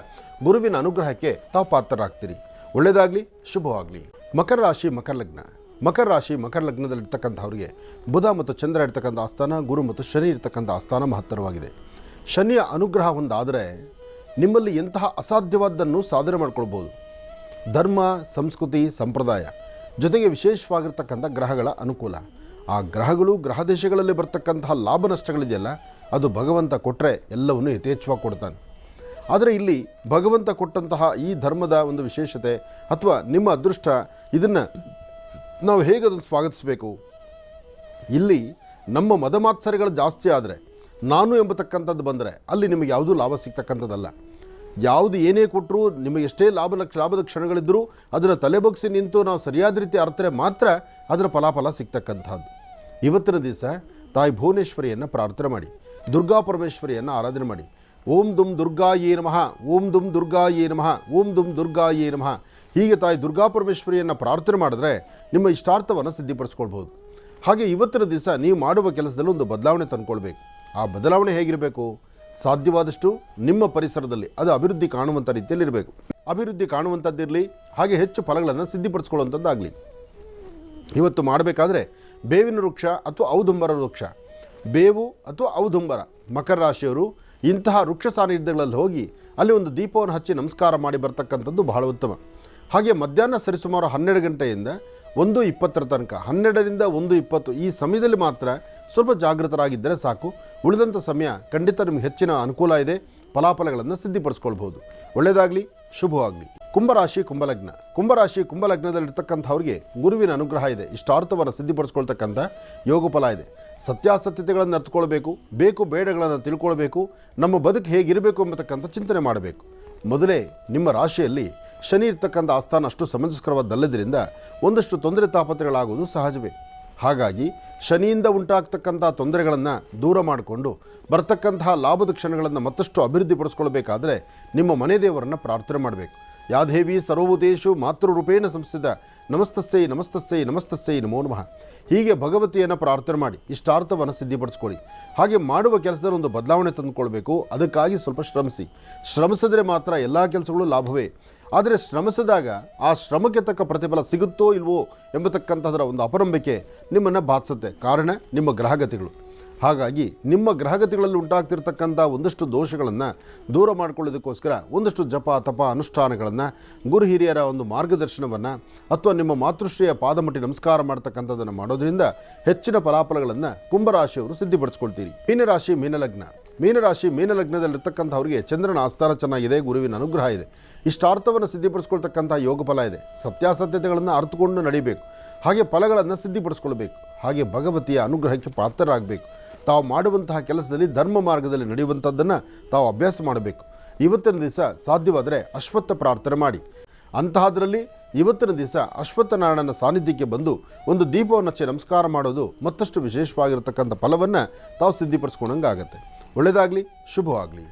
ಗುರುವಿನ ಅನುಗ್ರಹಕ್ಕೆ ತಾವು ಪಾತ್ರರಾಗ್ತೀರಿ. ಒಳ್ಳೆಯದಾಗಲಿ, ಶುಭವಾಗಲಿ. ಮಕರ ರಾಶಿ, ಮಕರ ಲಗ್ನ. ಮಕರ ರಾಶಿ, ಮಕರ ಲಗ್ನದಲ್ಲಿರ್ತಕ್ಕಂಥವ್ರಿಗೆ ಬುಧ ಮತ್ತು ಚಂದ್ರ ಇರ್ತಕ್ಕಂಥ ಆಸ್ಥಾನ, ಗುರು ಮತ್ತು ಶನಿ ಇರ್ತಕ್ಕಂಥ ಆಸ್ಥಾನ ಮಹತ್ತರವಾಗಿದೆ. ಶನಿಯ ಅನುಗ್ರಹ ಒಂದಾದರೆ ನಿಮ್ಮಲ್ಲಿ ಎಂತಹ ಅಸಾಧ್ಯವಾದ್ದನ್ನು ಸಾಧನೆ ಮಾಡ್ಕೊಳ್ಬೋದು. ಧರ್ಮ, ಸಂಸ್ಕೃತಿ, ಸಂಪ್ರದಾಯ ಜೊತೆಗೆ ವಿಶೇಷವಾಗಿರ್ತಕ್ಕಂಥ ಗ್ರಹಗಳ ಅನುಕೂಲ. ಆ ಗ್ರಹಗಳು ಗ್ರಹ ದೇಶಗಳಲ್ಲಿ ಬರ್ತಕ್ಕಂತಹ ಲಾಭ ನಷ್ಟಗಳಿದೆಯಲ್ಲ, ಅದು ಭಗವಂತ ಕೊಟ್ಟರೆ ಎಲ್ಲವನ್ನೂ ಯಥೇಚ್ಛವಾಗಿ ಕೊಡ್ತಾನೆ. ಆದರೆ ಇಲ್ಲಿ ಭಗವಂತ ಕೊಟ್ಟಂತಹ ಈ ಧರ್ಮದ ಒಂದು ವಿಶೇಷತೆ ಅಥವಾ ನಿಮ್ಮ ಅದೃಷ್ಟ, ಇದನ್ನು ನಾವು ಹೇಗೆ ಅದನ್ನು ಸ್ವಾಗತಿಸಬೇಕು? ಇಲ್ಲಿ ನಮ್ಮ ಮದಮಾತ್ಸರಿಗಳು ಜಾಸ್ತಿ ಆದರೆ, ನಾನು ಎಂಬತಕ್ಕಂಥದ್ದು ಬಂದರೆ ಅಲ್ಲಿ ನಿಮಗೆ ಯಾವುದೂ ಲಾಭ ಸಿಗ್ತಕ್ಕಂಥದ್ದಲ್ಲ. ಯಾವುದು ಏನೇ ಕೊಟ್ಟರೂ ನಿಮಗೆ ಎಷ್ಟೇ ಲಾಭ ಲಾಭದ ಕ್ಷಣಗಳಿದ್ದರೂ ಅದನ್ನು ತಲೆಬಗ್ಸಿ ನಿಂತು ನಾವು ಸರಿಯಾದ ರೀತಿ ಅರ್ಥರೆ ಮಾತ್ರ ಅದರ ಫಲಾಫಲ ಸಿಗ್ತಕ್ಕಂಥದ್ದು. ಇವತ್ತಿನ ದಿವಸ ತಾಯಿ ಭುವನೇಶ್ವರಿಯನ್ನು ಪ್ರಾರ್ಥನೆ ಮಾಡಿ, ದುರ್ಗಾ ಪರಮೇಶ್ವರಿಯನ್ನು ಆರಾಧನೆ ಮಾಡಿ. ಓಂ ದುಮ್ ದುರ್ಗಾ ಯೇ ನಮಃ, ಓಂ ದುಮ್ ದುರ್ಗಾ ಯೇ ನಮಃ, ಓಂ ದುಮ್ ದುರ್ಗಾ ಯೇ ನಮಃ. ಹೀಗೆ ತಾಯಿ ದುರ್ಗಾ ಪರಮೇಶ್ವರಿಯನ್ನು ಪ್ರಾರ್ಥನೆ ಮಾಡಿದ್ರೆ ನಿಮ್ಮ ಇಷ್ಟಾರ್ಥವನ್ನು ಸಿದ್ಧಿಪಡಿಸ್ಕೊಳ್ಬೋದು ಹಾಗೆ ಇವತ್ತಿನ ದಿವಸ ನೀವು ಮಾಡುವ ಕೆಲಸದಲ್ಲಿ ಒಂದು ಬದಲಾವಣೆ ತಂದ್ಕೊಳ್ಬೇಕು. ಆ ಬದಲಾವಣೆ ಹೇಗಿರಬೇಕು? ಸಾಧ್ಯವಾದಷ್ಟು ನಿಮ್ಮ ಪರಿಸರದಲ್ಲಿ ಅದು ಅಭಿವೃದ್ಧಿ ಕಾಣುವಂಥ ರೀತಿಯಲ್ಲಿ ಇರಬೇಕು. ಅಭಿವೃದ್ಧಿ ಕಾಣುವಂಥದ್ದಿರಲಿ ಹಾಗೆ ಹೆಚ್ಚು ಫಲಗಳನ್ನು ಸಿದ್ಧಿಪಡಿಸ್ಕೊಳ್ಳುವಂಥದ್ದಾಗಲಿ ಇವತ್ತು ಮಾಡಬೇಕಾದ್ರೆ ಬೇವಿನ ವೃಕ್ಷ ಅಥವಾ ಔದುಂಬರ ವೃಕ್ಷ. ಬೇವು ಅಥವಾ ಔದುಂಬರ, ಮಕರ ರಾಶಿಯವರು ಇಂತಹ ವೃಕ್ಷ ಸಾನ್ನಿಧ್ಯಗಳಲ್ಲಿ ಹೋಗಿ ಅಲ್ಲಿ ಒಂದು ದೀಪವನ್ನು ಹಚ್ಚಿ ನಮಸ್ಕಾರ ಮಾಡಿ ಬರ್ತಕ್ಕಂಥದ್ದು ಬಹಳ ಉತ್ತಮ. ಹಾಗೆ ಮಧ್ಯಾಹ್ನ ಸರಿಸುಮಾರು ಹನ್ನೆರಡು ಗಂಟೆಯಿಂದ ಒಂದು ಇಪ್ಪತ್ತರ ತನಕ, ಹನ್ನೆರಡರಿಂದ ಒಂದು ಇಪ್ಪತ್ತು ಈ ಸಮಯದಲ್ಲಿ ಮಾತ್ರ ಸ್ವಲ್ಪ ಜಾಗೃತರಾಗಿದ್ದರೆ ಸಾಕು. ಉಳಿದಂಥ ಸಮಯ ಖಂಡಿತ ನಿಮಗೆ ಹೆಚ್ಚಿನ ಅನುಕೂಲ ಇದೆ, ಫಲಾಫಲಗಳನ್ನು ಸಿದ್ಧಿಪಡಿಸ್ಕೊಳ್ಬೋದು ಒಳ್ಳೆಯದಾಗಲಿ. ಶುಭವಾಗಲಿ. ಕುಂಭರಾಶಿ, ಕುಂಭಲಗ್ನ. ಕುಂಭರಾಶಿ, ಕುಂಭಲಗ್ನದಲ್ಲಿರ್ತಕ್ಕಂಥವ್ರಿಗೆ ಗುರುವಿನ ಅನುಗ್ರಹ ಇದೆ. ಇಷ್ಟಾರ್ಥವನ್ನು ಸಿದ್ಧಿಪಡಿಸ್ಕೊಳ್ತಕ್ಕಂಥ ಯೋಗ ಫಲ ಇದೆ. ಸತ್ಯಾಸತ್ಯತೆಗಳನ್ನು ಅರ್ಥಕೊಳ್ಬೇಕು, ಬೇಕು ಬೇಡಗಳನ್ನು ತಿಳ್ಕೊಳ್ಬೇಕು, ನಮ್ಮ ಬದುಕು ಹೇಗಿರಬೇಕು ಎಂಬತಕ್ಕಂಥ ಚಿಂತನೆ ಮಾಡಬೇಕು. ಮೊದಲೇ ನಿಮ್ಮ ರಾಶಿಯಲ್ಲಿ ಶನಿ ಇರ್ತಕ್ಕಂಥ ಆಸ್ಥಾನ ಅಷ್ಟು ಸಮಂಜಸ್ಕರವಾದಲ್ಲದರಿಂದ ಒಂದಷ್ಟು ತೊಂದರೆ ತಾಪತ್ರೆಗಳಾಗುವುದು ಸಹಜವೇ. ಹಾಗಾಗಿ ಶನಿಯಿಂದ ಉಂಟಾಗ್ತಕ್ಕಂಥ ತೊಂದರೆಗಳನ್ನು ದೂರ ಮಾಡಿಕೊಂಡು ಬರ್ತಕ್ಕಂತಹ ಲಾಭದ ಕ್ಷಣಗಳನ್ನು ಮತ್ತಷ್ಟು ಅಭಿವೃದ್ಧಿಪಡಿಸ್ಕೊಳ್ಬೇಕಾದ್ರೆ ನಿಮ್ಮ ಮನೆ ದೇವರನ್ನು ಪ್ರಾರ್ಥನೆ ಮಾಡಬೇಕು. ಯಾದೇವಿ ಸರ್ವಭೂತೇಶು ಮಾತೃರೂಪೇಣ ಸಂಸ್ಥಿತ. ನಮಸ್ತಸ್ಸೈ ನಮಸ್ತಸ್ಸೈ ನಮಸ್ತಸ್ಸೈ ನಮೋ ನಮಃ. ಹೀಗೆ ಭಗವತಿಯನ್ನು ಪ್ರಾರ್ಥನೆ ಮಾಡಿ, ಇಷ್ಟಾರ್ಥವನ್ನು ಸಿದ್ಧಿಪಡಿಸ್ಕೊಳ್ಳಿ. ಹಾಗೆ ಮಾಡುವ ಕೆಲಸದಲ್ಲಿ ಒಂದು ಬದಲಾವಣೆ ತಂದುಕೊಳ್ಬೇಕು, ಅದಕ್ಕಾಗಿ ಸ್ವಲ್ಪ ಶ್ರಮಿಸಿ. ಶ್ರಮಿಸಿದ್ರೆ ಮಾತ್ರ ಎಲ್ಲ ಕೆಲಸಗಳು ಲಾಭವೇ. ಆದರೆ ಶ್ರಮಿಸಿದಾಗ ಆ ಶ್ರಮಕ್ಕೆ ತಕ್ಕ ಪ್ರತಿಫಲ ಸಿಗುತ್ತೋ ಇಲ್ವೋ ಎಂಬತಕ್ಕಂಥದ್ರ ಒಂದು ಅಪರಂಬಿಕೆ ನಿಮ್ಮನ್ನು ಬಾಧಿಸುತ್ತೆ. ಕಾರಣ ನಿಮ್ಮ ಗ್ರಹಗತಿಗಳು. ಹಾಗಾಗಿ ನಿಮ್ಮ ಗ್ರಹಗತಿಗಳಲ್ಲಿ ಉಂಟಾಗ್ತಿರ್ತಕ್ಕಂಥ ಒಂದಷ್ಟು ದೋಷಗಳನ್ನು ದೂರ ಮಾಡಿಕೊಳ್ಳೋದಕ್ಕೋಸ್ಕರ ಒಂದಷ್ಟು ಜಪ, ತಪ, ಅನುಷ್ಠಾನಗಳನ್ನು ಗುರು ಹಿರಿಯರ ಒಂದು ಮಾರ್ಗದರ್ಶನವನ್ನು ಅಥವಾ ನಿಮ್ಮ ಮಾತೃಶ್ರೀಯ ಪಾದಮಟ್ಟಿ ನಮಸ್ಕಾರ ಮಾಡ್ತಕ್ಕಂಥದ್ದನ್ನು ಮಾಡೋದ್ರಿಂದ ಹೆಚ್ಚಿನ ಫಲಾಫಲಗಳನ್ನು ಕುಂಭರಾಶಿಯವರು ಸಿದ್ಧಿಪಡಿಸ್ಕೊಳ್ತೀರಿ. ಮೀನರಾಶಿ, ಮೀನಲಗ್ನ. ಮೀನರಾಶಿ, ಮೀನಲಗ್ನದಲ್ಲಿರ್ತಕ್ಕಂಥವ್ರಿಗೆ ಚಂದ್ರನ ಆಸ್ಥಾನ ಚೆನ್ನಾಗಿದೆ, ಗುರುವಿನ ಅನುಗ್ರಹ ಇದೆ. ಇಷ್ಟಾರ್ಥವನ್ನು ಸಿದ್ಧಿಪಡಿಸ್ಕೊಳ್ತಕ್ಕಂಥ ಯೋಗ ಫಲ ಇದೆ. ಸತ್ಯಾಸತ್ಯತೆಗಳನ್ನು ಅರ್ಥಕೊಂಡು ನಡಿಬೇಕು. ಹಾಗೆ ಫಲಗಳನ್ನು ಸಿದ್ಧಿಪಡಿಸ್ಕೊಳ್ಬೇಕು. ಹಾಗೆ ಭಗವತಿಯ ಅನುಗ್ರಹಕ್ಕೆ ಪಾತ್ರರಾಗಬೇಕು. ತಾವು ಮಾಡುವಂತಹ ಕೆಲಸದಲ್ಲಿ ಧರ್ಮ ಮಾರ್ಗದಲ್ಲಿ ನಡೆಯುವಂಥದ್ದನ್ನು ತಾವು ಅಭ್ಯಾಸ ಮಾಡಬೇಕು. ಇವತ್ತಿನ ದಿವಸ ಸಾಧ್ಯವಾದರೆ ಅಶ್ವತ್ಥ ಪ್ರಾರ್ಥನೆ ಮಾಡಿ. ಅಂತಹದರಲ್ಲಿ ಇವತ್ತಿನ ದಿವಸ ಅಶ್ವತ್ಥನಾರಾಯಣನ ಸಾನ್ನಿಧ್ಯಕ್ಕೆ ಬಂದು ಒಂದು ದೀಪವನ್ನು ಹಚ್ಚಿ ನಮಸ್ಕಾರ ಮಾಡೋದು ಮತ್ತಷ್ಟು ವಿಶೇಷವಾಗಿರತಕ್ಕಂಥ ಫಲವನ್ನು ತಾವು ಸಿದ್ಧಿಪಡಿಸ್ಕೊಂಡಂಗೆ ಆಗುತ್ತೆ ಒಳ್ಳೆಯದಾಗಲಿ, ಶುಭವಾಗಲಿ.